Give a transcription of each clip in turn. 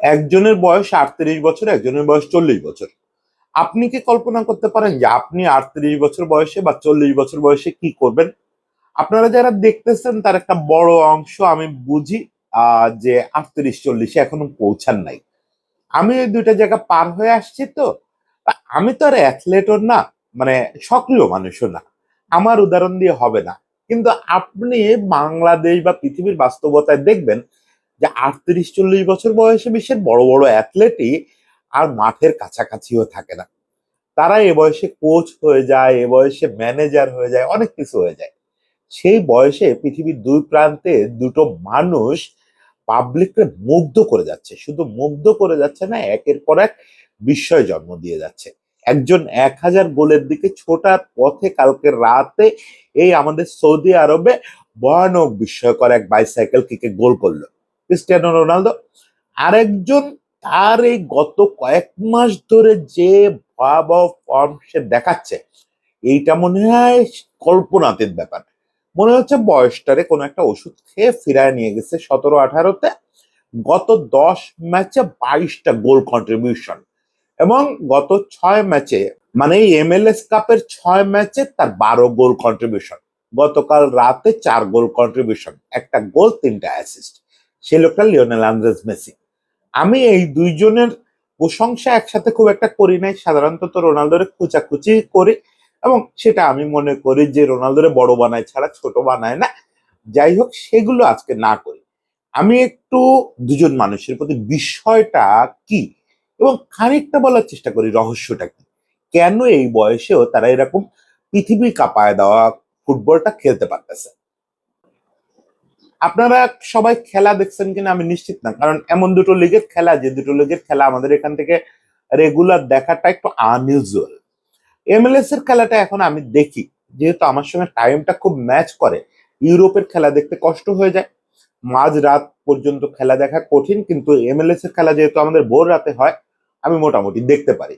একজনের বয়স আটত্রিশ বছর, একজনের বয়স চল্লিশ বছর। আপনি কি কল্পনা করতে পারেন যে আপনি আটত্রিশ বছর বয়সে বা চল্লিশ বছর বয়সে কি করবেন? আপনারা যারা দেখতেছেন তার একটা বড় অংশ আমি বুঝি যে আটত্রিশ চল্লিশে এখনও পৌঁছান নাই। আমি ওই দুইটা জায়গা পার হয়ে আসছি তা আমি তো আর অ্যাথলেটও না মানে সক্রিয় মানুষও না। আমার উদাহরণ দিয়ে হবে না। কিন্তু আপনি বাংলাদেশ বা পৃথিবীর বাস্তবতায় দেখবেন যে আটত্রিশ চল্লিশ বছর বয়সে বিশ্বের বড় বড় অ্যাথলেটই আর মাঠের কাছাকাছিও থাকে না। তারা এ বয়সে কোচ হয়ে যায়, এ বয়সে ম্যানেজার হয়ে যায়, অনেক কিছু হয়ে যায়। সেই বয়সে পৃথিবীর দুই প্রান্তে দুটো মানুষ পাবলিককে মুগ্ধ করে যাচ্ছে। শুধু মুগ্ধ করে যাচ্ছে না, একের পর এক বিস্ময় জন্ম দিয়ে যাচ্ছে। একজন এক হাজার গোলের দিকে ছোটার পথে কালকে রাতে এই আমাদের সৌদি আরবে ভয়ানক বিস্ময়কর এক বাইসাইকেল কিকে গোল করল। Cristiano Ronaldo. আরেকজন তার এই গত কয়েক মাস ধরে যে ভয়াবহ ফর্ম সে দেখাচ্ছে, এইটা মনে হয় কল্পনাতীত ব্যাপার। মনে হচ্ছে বয়সটারে কোনো একটা ওষুধ খেয়ে ফিরায় নিয়ে গেছে সতেরো আঠারোতে। গত দশ ম্যাচে বাইশটা গোল কন্ট্রিবিউশন এবং গত ছয় ম্যাচে মানে এমএলএস কাপের ছয় ম্যাচে তার বারো গোল কন্ট্রিবিউশন গতকাল রাতে চার গোল কন্ট্রিবিউশন একটা গোল, তিনটা অ্যাসিস্ট সে লোকটা লিওনেল আন্দ্রেস মেসি। আমি এই দুইজনের প্রশংসা একসাথে খুব একটা করি নাই, সাধারণত রোনালদোরে খুচাখুচি করি এবং সেটা আমি মনে করি যে রোনালদোরে বড় বানায় ছাড়া ছোট বানায় না। যাই হোক, সেগুলো আজকে না করি। আমি একটু দুজন মানুষের প্রতি বিষয়টা কি এবং খানিকটা বলার চেষ্টা করি রহস্যটা কি? কেন এই বয়সেও তারা এরকম পৃথিবী কাঁপায় দেওয়া ফুটবলটা খেলতে পারতেছে? আপনারা সবাই খেলা দেখছেন কিনা আমি নিশ্চিত না, কারণ এমন দুটো লিগের খেলা, যে দুটো লিগের খেলা আমাদের এখান থেকে রেগুলার দেখাটা একটু আনইউজুয়াল এমএলএস এর খেলাটা এখন আমি দেখি, যেহেতু আমার সঙ্গে টাইমটা খুব ম্যাচ করে, ইউরোপের খেলা দেখতে কষ্ট হয়ে যায়। মাঝ রাত পর্যন্ত খেলা দেখা কঠিন, কিন্তু এমএলএস এর খেলা যেহেতু আমাদের ভোর রাতে হয়, আমি মোটামুটি দেখতে পারি।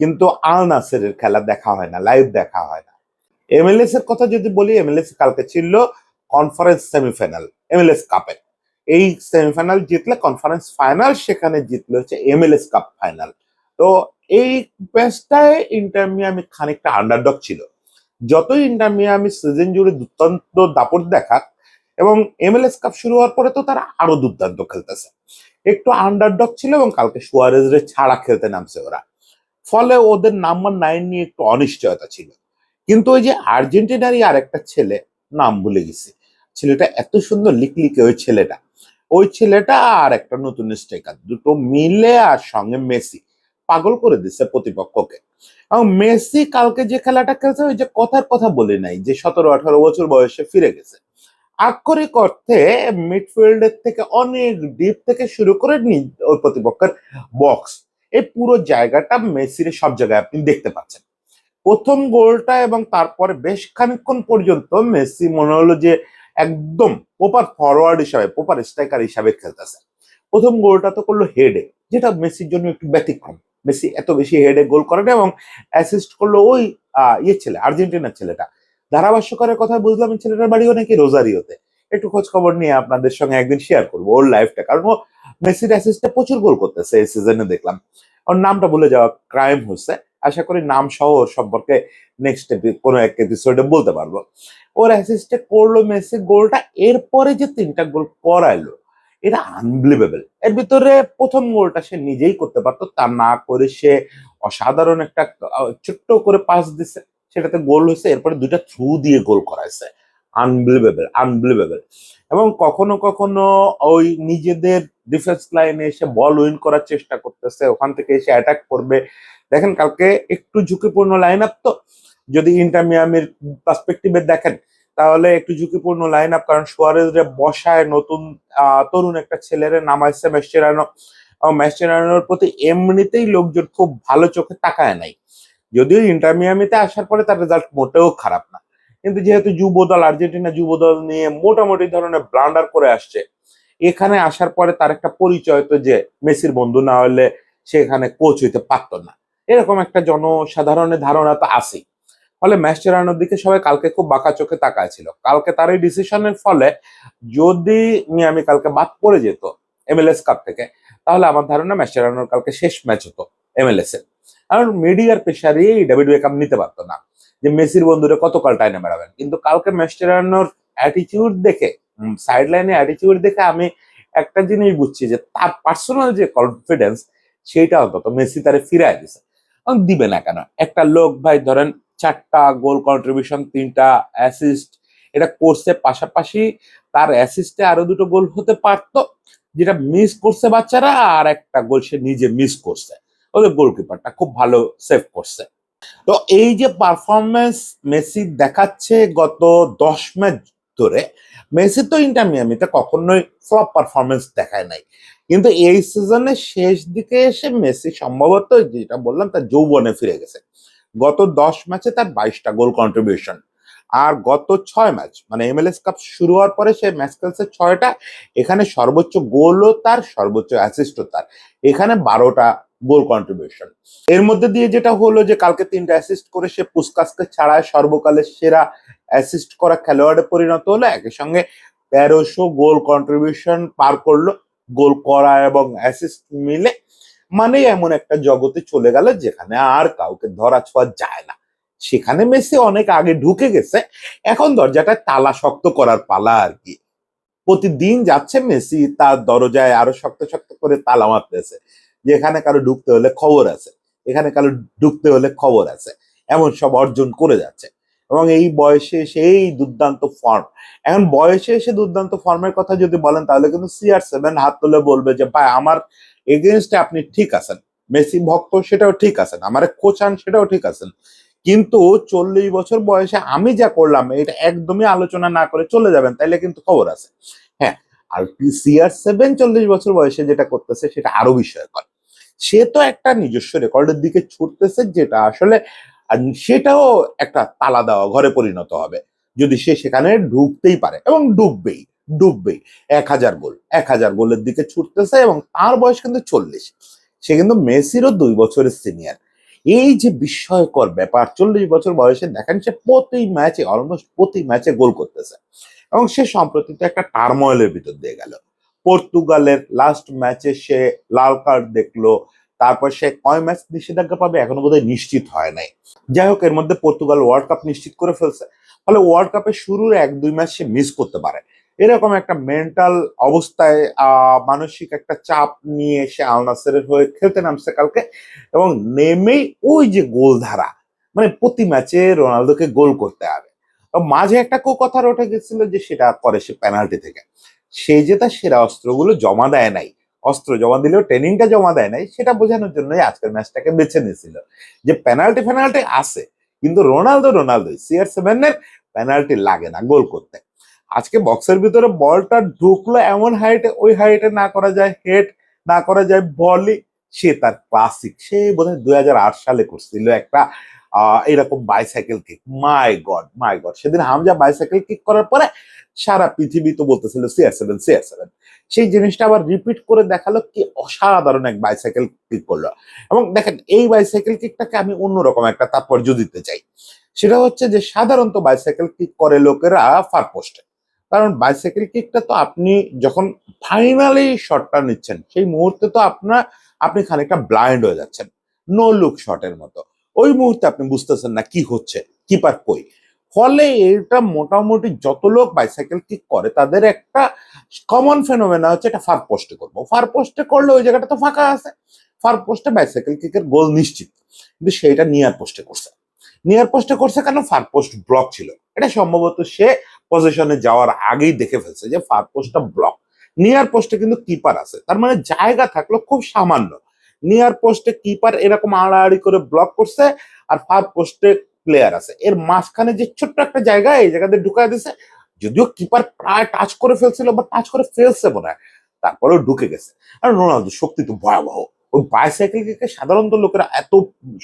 কিন্তু আল নাসেরের খেলা দেখা হয় না লাইভ দেখা হয় না। এমএলএস এর কথা যদি বলি এমএলএস কালকে ছিল কনফারেন্স সেমিফাইনাল এমএলএস কাপের এই সেমিফাইনাল জিতলে কনফারেন্স ফাইনাল সেখানে জিতলে হচ্ছে এমএলএস কাপ ফাইনাল তো এই ম্যাচটায় ইন্টার মিয়ামি খানিকটা আন্ডারডগ ছিল। যতই ইন্টার মিয়ামি সিজন জুড়ে দুর্দান্ত দাপট দেখাক, এবং এমএলএস কাপ শুরু হওয়ার পরে তো তারা আরও দুর্দান্ত খেলতেছে। একটু আন্ডারডগ ছিল এবং কালকে সুয়ারেজরে ছাড়া খেলতে নামছে ওরা। ফলে ওদের নাম্বার নাইন নিয়ে একটু অনিশ্চয়তা ছিল। কিন্তু ওই যে আর্জেন্টিনারই আরেকটা ছেলে, নাম ভুলে গেছি। ছেলেটা এত সুন্দর লিকলিকে ওই ছেলেটা? ওই ছেলেটা আর একটা নতুন স্ট্রাইকার দুটো মিলে আর সঙ্গে মেসি। পাগল করে দিচ্ছে প্রতিপক্ষকে। এবং মেসি কালকে যে খেলাটা খেলছে, ওই যে কথার কথা বলে নাই, যে সতেরো, আঠারো বছর বয়সে ফিরে গেছে। আক্ষরিক অর্থে মিডফিল্ডের থেকে অনেক ডিপ থেকে শুরু করে নি- ওই প্রতিপক্ষের বক্স এই পুরো জায়গাটা মেসির সব জায়গায় আপনি দেখতে পাচ্ছেন। প্রথম গোলটা এবং তারপরে বেশ খানিকক্ষণ পর্যন্ত মেসি মনে হলো যে একদম প্রপার ফরওয়ার্ড হিসাবে প্রপার স্ট্রাইকার হিসাবে খেলতেছে। প্রথম গোলটা তো করল হেডে যেটা মেসির জন্য একটু ব্যতিক্রম। মেসি এত বেশি হেডে গোল করে না এবং অ্যাসিস্ট করল ওই ইয়ে ছেলে, আর্জেন্টিনার ছেলেটা। ধারাভাষ্যকারের কথা বুঝলাম ছেলেটার বাড়িও নাকি রোজারিওতে। একটু খোঁজ খবর নিয়ে আপনাদের সঙ্গে একদিন শেয়ার করব ওর লাইফটা কারণ ও মেসির অ্যাসিস্টে প্রচুর গোল করতেছে এই সিজনে দেখলাম। ওর নামটা ভুলে যাওয়া, ক্রাইম হচ্ছে। আশা করি নাম সহ ওর সম্পর্কে নেক্সট কোনো এক এপিসোডে বলতে পারব। ওর অ্যাসিস্টে করল মেসি, গোলটা এরপরে যে তিনটা গোল করাইলো, এটা আনবিলিভেবল এর ভিতরে প্রথম গোলটা সে নিজেই করতে পারতো, তা না করে সে অসাধারণ একটা ছোট্ট করে পাস দিছে, সেটাতে গোল হয়েছে, এরপরে দুইটা থ্রু দিয়ে গোল করাইছে। আনবিলিভেবল আনবিলিভেবল এবং কখনো কখনো ওই নিজেদের ডিফেন্স লাইনে এসে বল উইন করার চেষ্টা করতেছে, ওখান থেকে এসে অ্যাটাক করবে। দেখেন, কালকে একটু ঝুঁকিপূর্ণ লাইন আপ তো। যদি ইন্টার মিয়ামির পার্সপেক্টিভে দেখেন, তাহলে একটু ঝুঁকিপূর্ণ লাইন আপ কারণ সুয়ারেজ রে বসায় নতুন তরুণ একটা ছেলেরে নামাইছে মেসচেরানো মেসচেরানোর প্রতি এমনিতেই লোকজন খুব ভালো চোখে তাকায় নাই। যদিও ইন্টার মিয়ামিতে আসার পরে তার রেজাল্ট মোটেও খারাপ না। কিন্তু যেহেতু যুব দল আর্জেন্টিনা যুব দল নিয়ে মোটামুটি ধরনের ব্লান্ডার করে আসছে এখানে আসার পরে তার একটা পরিচয় তো যে মেসির বন্ধু না হলে সে এখানে কোচ হইতে পারতো না। এরকম একটা জনসাধারণের ধারণা তো আছেই। ফলে ম্যাচ চেরানোর দিকে সবাই কালকে খুব বাঁকা চোখে তাকায় ছিল। কালকে তার এই ডিসিশনের ফলে যদি মিয়ামি কালকে বাদ পড়ে যেত এমএলএস কাপ থেকে, তাহলে আমার ধারণা ম্যাচেরানোর কালকে শেষ ম্যাচ হতো এমএলএস এর। কারণ মিডিয়ার প্রেশারে ডেভিড বেকাম নিতে পারতো না যে মেসির বন্ধুরা কতকাল টাইনে বেড়াবেন। কিন্তু কালকে ম্যাচেরানোর অ্যাটিটিউড দেখে সাইড লাইনে অ্যাটিটিউড দেখে আমি একটা জিনিস বুঝছি যে তার পার্সোনাল যে কনফিডেন্স সেটা অন্তত মেসি তারে ফিরায় দিছে। দিবে না কেন? একটা লোক ভাই ধরেন চারটা গোল কন্ট্রিবিউশন তিনটা অ্যাসিস্ট এটা করছে পাশাপাশি তার অ্যাসিস্টে আরও দুটো গোল হতে পারতো, যেটা মিস করছে বাচ্চারা, আর একটা গোল সে নিজে মিস করছে। ওদের গোলকিপারটা খুব ভালো সেভ করছে। তো এই যে পারফরমেন্স মেসি দেখাচ্ছে গত দশ ম্যাচ ধরে মেসি তো ইন্টার মিয়ামিতে কখনোই ফ্লপ পারফরমেন্স দেখায় নাই। কিন্তু এই সিজনের শেষ দিকে এসে মেসি সম্ভবত যেটা বললাম, তার যৌবনে ফিরে গেছে। গত দশ ম্যাচে তার বাইশটা গোল কন্ট্রিবিউশন আর গত ছয় ম্যাচ মানে এমএলএস কাপ শুরু হওয়ার পরে সে ম্যাচ খেলছে ছয়টা, এখানে সর্বোচ্চ গোলও তার, সর্বোচ্চ অ্যাসিস্টও তার। এখানে বারোটা গোল কন্ট্রিবিউশন এর মধ্যে দিয়ে যেটা হলো যে কালকে তিনটা অ্যাসিস্ট করে সে পুস্কাসকে ছাড়ায় সর্বকালের সেরা অ্যাসিস্ট করা খেলোয়াড়ে পরিণত হলো। একই সঙ্গে তেরোশো গোল কন্ট্রিবিউশন পার করল গোল করা এবং অ্যাসিস্ট মিলে। মানে এমন একটা জগতে চলে গেল যেখানে আর কাউকে ধরা ছোঁয়া যায় না। সেখানে মেসি অনেক আগে ঢুকে গেছে, এখন দরজাটা তালা শক্ত করার পালা আর কি। প্রতিদিন যাচ্ছে মেসি, তার দরজায় আরও শক্ত শক্ত করে তালা মারতেছে। যেখানে কারও ঢুকতে হলে খবর আছে, এখানে কারও ঢুকতে হলে খবর আছে, এমন সব অর্জন করে যাচ্ছে। এবং এই বয়সে সেই দুর্দান্ত ফর্ম এখন বয়সে এসে দুর্দান্ত ফর্মের কথা যদি বলেন, তাহলে কিন্তু সিআর সেভেন হাত তুলে বলবে যে, ভাই, আমার এগেনস্টে আপনি ঠিক আছেন, মেসি ভক্ত সেটাও ঠিক আছেন, আমার কোচান সেটাও ঠিক আছেন। কিন্তু চল্লিশ বছর বয়সে আমি যা করলাম, এটা একদমই আলোচনা না করে চলে যাবেন, তাইলে কিন্তু খবর আছে। হ্যাঁ আর সিআর সেভেন চল্লিশ বছর বয়সে যেটা করতেছে, সেটা আরও বিষয়কর সে তো একটা নিজস্ব রেকর্ডের দিকে ছুটতেছে যেটা আসলে সেটাও একটা তালা দেওয়া, ঘরে পরিণত হবে। যদি সে সেখানে ঢুকতেই পারে, এবং ডুববেই ডুববেই। এক হাজার গোল, এক হাজার গোলের দিকে ছুটতেছে এবং তার বয়স কিন্তু চল্লিশ। সে কিন্তু মেসিরও দুই বছরের সিনিয়র এই যে বিস্ময়কর ব্যাপার, চল্লিশ বছর বয়সে দেখেন সে প্রতি ম্যাচে অলমোস্ট প্রতি ম্যাচে গোল করতেছে। এবং সে সম্প্রতি তো একটা টার্ময়েলের ভিতর দিয়ে গেল। পর্তুগালের লাস্ট ম্যাচে সে লাল কার্ড দেখল, তারপর সে কয় ম্যাচ নিষেধাজ্ঞা পাবে এখনও বোধহয় নিশ্চিত হয় নাই। যাই হোক, এর মধ্যে পর্তুগাল ওয়ার্ল্ড কাপ নিশ্চিত করে ফেলছে। ফলে ওয়ার্ল্ড কাপের শুরুর এক, দুই ম্যাচ সে মিস করতে পারে। এরকম একটা মেন্টাল অবস্থায় মানসিক একটা চাপ নিয়ে সে আলনাসেরের হয়ে খেলতে নামছে কালকে। এবং নেমেই ওই যে গোল ধারা মানে প্রতি ম্যাচে রোনালদোকে গোল করতে হবে। মাঝে একটা কথা ওঠে গেছিল যে সেটা করে সে পেনাল্টি থেকে। সে যে তার সেরা অস্ত্রগুলো জমা দেয় নাই। অস্ত্র জমা দিলেও ট্রেনিংটা জমা দেয় নাই, সেটা বোঝানোর জন্যই আজকের ম্যাচটাকে বেছে নিয়েছিল। যে পেনাল্টি ফেনাল্টি আছে, কিন্তু রোনালদো রোনালদো, সিআর সেভেনের পেনাল্টি লাগে না গোল করতে। আজকে বক্সের ভিতরে বলটা ঢুকলো এমন হাইটে ওই হাইটে না করা যায় হেড না করা যায় বলি সে তার ক্লাসিক সে বোধহয় দুই হাজার আট সালে করছিল একটা এরকম bicycle kick my god my god সেদিন হামজা বাইসাইকেল কিক করার পরে সারা পৃথিবী তো বলতেছিল সিআর সেভেন সিআর সেভেন সেই জিনিসটা আবার রিপিট করে দেখাল, কি অসাধারণ এক বাইসাইকেল কিক করল। এবং দেখেন, এই বাইসাইকেল কিকটাকে আমি অন্যরকম একটা তাৎপর্য দিতে চাই। সেটা হচ্ছে যে, সাধারণত বাইসাইকেল কিক করে লোকেরা ফার পোস্টে কারণ বাইসাইকেল কিকটা তো আপনি যখন ফাইনালি শটটা নিচ্ছেন, সেই মুহূর্তে তো আপনার, আপনি খানিকটা ব্লাইন্ড হয়ে যাচ্ছেন। নো লুক শটের মতো। ওই মুহূর্তে আপনি বুঝতেছেন না কি হচ্ছে কিপার কই। ফলে এটা মোটামুটি যত লোক বাইসাইকেল কিক করে, তাদের একটা কমন ফেনোমেনা হচ্ছে এটা ফার পোস্টে করব। ফার পোস্টে করলে ওই জায়গাটা তো ফাঁকা আছে। ফার পোস্টে বাইসাইকেল কিকের গোল নিশ্চিত। কিন্তু সেইটা নিয়ার পোস্টে করছে। নিয়ার পোস্টে করছে কেন? ফার পোস্ট ব্লক ছিল। এটা সম্ভবত সে পজিশনে যাওয়ার আগেই দেখে ফেলছে যে ফার পোস্টটা ব্লক নিয়ার পোস্টে কিন্তু কিপার আছে। তার মানে জায়গা থাকল খুব সামান্য। নিয়ার পোস্টে কিপার এরকম আড়াআড়ি করে ব্লক করছে আর ফার পোস্টে প্লেয়ার আছে। এর মাঝখানে যে ছোট্ট একটা জায়গা, এই জায়গাতে ঢুকায় দিছে। যদিও কিপার প্রায় টাচ করে ফেলছিল বা টাচ করে ফেলছে মনে হয়। তারপরেও ঢুকে গেছে। আর রোনালদো, শক্তি তো ভয়াবহ। ওই বাইসাইকেলকে সাধারণত লোকেরা এত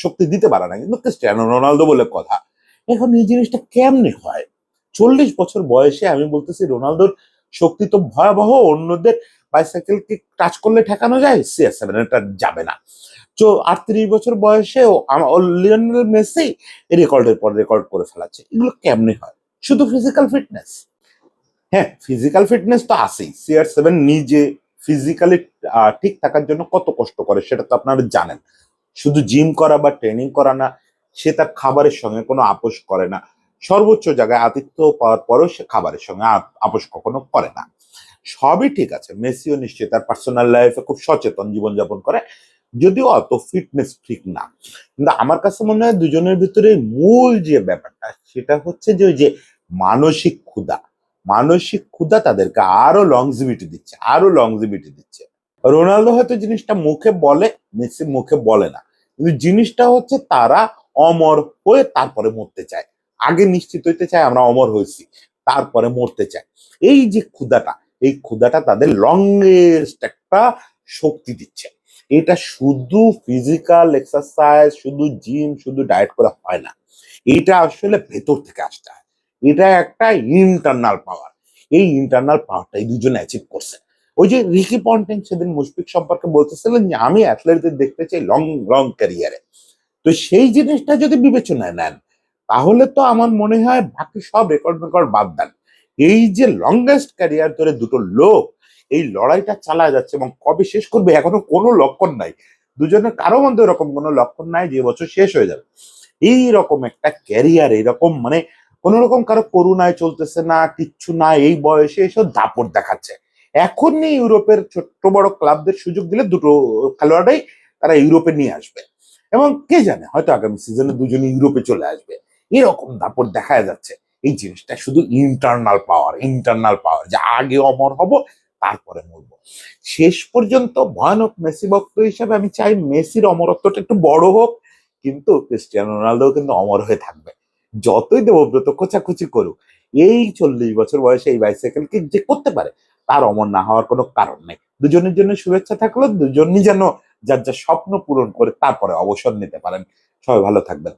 শক্তি দিতে পারে না, কিন্তু ক্রিস্টিয়ানো রোনালদো বলে কথা। এখন এই জিনিসটা কেমনে হয়? চল্লিশ বছর বয়সে আমি বলতেছি, রোনালদোর শক্তি তো ভয়াবহ, অন্যদের বাইসাইকেলকে টাচ করলে ঠেকানো যায়? সিএস সেভেন এটা যাবে না। তো আটত্রিশ বছর বয়সেও লিওনেল মেসি রেকর্ডের পর রেকর্ড করে ফেলাচ্ছে। এগুলো কেমনি হয়? শুধু ফিজিক্যাল ফিটনেস হ্যাঁ ফিজিক্যাল ফিটনেস তো আছেই। সিআর সেভেন নিজে ফিজিক্যালি ঠিক থাকার জন্য কত কষ্ট করে সেটা তো আপনারা জানেন। শুধু জিম করা বা ট্রেনিং করা না, সে তার খাবারের সঙ্গে কোনো আপোষ করে না। সর্বোচ্চ জায়গায় আতিথ্য পাওয়ার পরেও সে খাবারের সঙ্গে আপোষ কখনো করে না। সবই ঠিক আছে। মেসিও নিশ্চয়ই তার পার্সোনাল লাইফে খুব সচেতন জীবনযাপন করে। যদিও অত ফিটনেস ঠিক না। কিন্তু আমার কাছে মনে হয় দুজনের ভিতরে মূল যে ব্যাপারটা, সেটা হচ্ছে যে ওই যে মানসিক ক্ষুধা। মানসিক ক্ষুধা তাদেরকে আরও লংজিভিটি দিচ্ছে, আরও লংজিভিটি দিচ্ছে। রোনালদো হয়তো জিনিসটা মুখে বলে, মেসি মুখে বলে না। কিন্তু জিনিসটা হচ্ছে তারা অমর হয়ে তারপরে মরতে চায়। আগে নিশ্চিত হইতে চায়, আমরা অমর হয়েছি, তারপরে মরতে চায় এই যে ক্ষুধাটা এই ক্ষুধাটা তাদের লংগেস্ট একটা শক্তি দিচ্ছে। এটা শুধু ফিজিক্যাল এক্সারসাইজ শুধু জিম শুধু ডায়েট করে হয় না। এটা আসলে ভেতর থেকে আসতে হয়। এটা একটা ইন্টারনাল পাওয়ার এই ইন্টারনাল পাওয়ারটা এই দুজনে অ্যাচিভ করছে। ওই যে রিকি পন্টিং সেদিন মুশফিক সম্পর্কে বলতেছিলেন যে, আমি অ্যাথলেটদের দেখতে চাই লং লং ক্যারিয়ারে তো সেই জিনিসটা যদি বিবেচনায় নেন, তাহলে তো আমার মনে হয় বাকি সব রেকর্ড রেকর্ড বাদ দেন। এই যে লংগেস্ট ক্যারিয়ার ধরে দুটো লোক, এই লড়াইটা চালা যাচ্ছে এবং কবে শেষ করবে এখনও কোনো লক্ষণ নাই। দুজনের কারও মধ্যে এরকম কোনো লক্ষণ নাই যে বছর শেষ হয়ে যাবে। এই রকম একটা ক্যারিয়ার এরকম মানে কোন রকম কারও করুণায় চলতেছে না, কিচ্ছু না, এই বয়সে এসব দাপট দেখাচ্ছে। এখনই ইউরোপের ছোট্ট বড় ক্লাবদের সুযোগ দিলে দুটো খেলোয়াড়াই তারা ইউরোপে নিয়ে আসবে। এবং কে জানে, হয়তো আগামী সিজনে দুজনে ইউরোপে চলে আসবে। এরকম দাপট দেখা যাচ্ছে। এই জিনিসটা শুধু ইন্টারনাল পাওয়ার ইন্টারনাল পাওয়ার যে আগে অমর হব, তারপরে মরবো। শেষ পর্যন্ত ভয়ানক মেসি ভক্ত হিসাবে আমি চাই মেসির অমরত্বটা একটু বড় হোক, কিন্তু ক্রিস্টিয়ানো রোনালদো কিন্তু অমর হয়ে থাকবে। যতই দেবব্রত খোঁচাখুচি করুক, এই চল্লিশ বছর বয়সে এই বাইসাইকেলকে যে করতে পারে, তার অমর না হওয়ার কোনো কারণ নেই। দুজনের জন্য শুভেচ্ছা থাকল, দুজনই যেন যার যা স্বপ্ন পূরণ করে তারপরে অবসর নিতে পারেন। সবাই ভালো থাকবেন।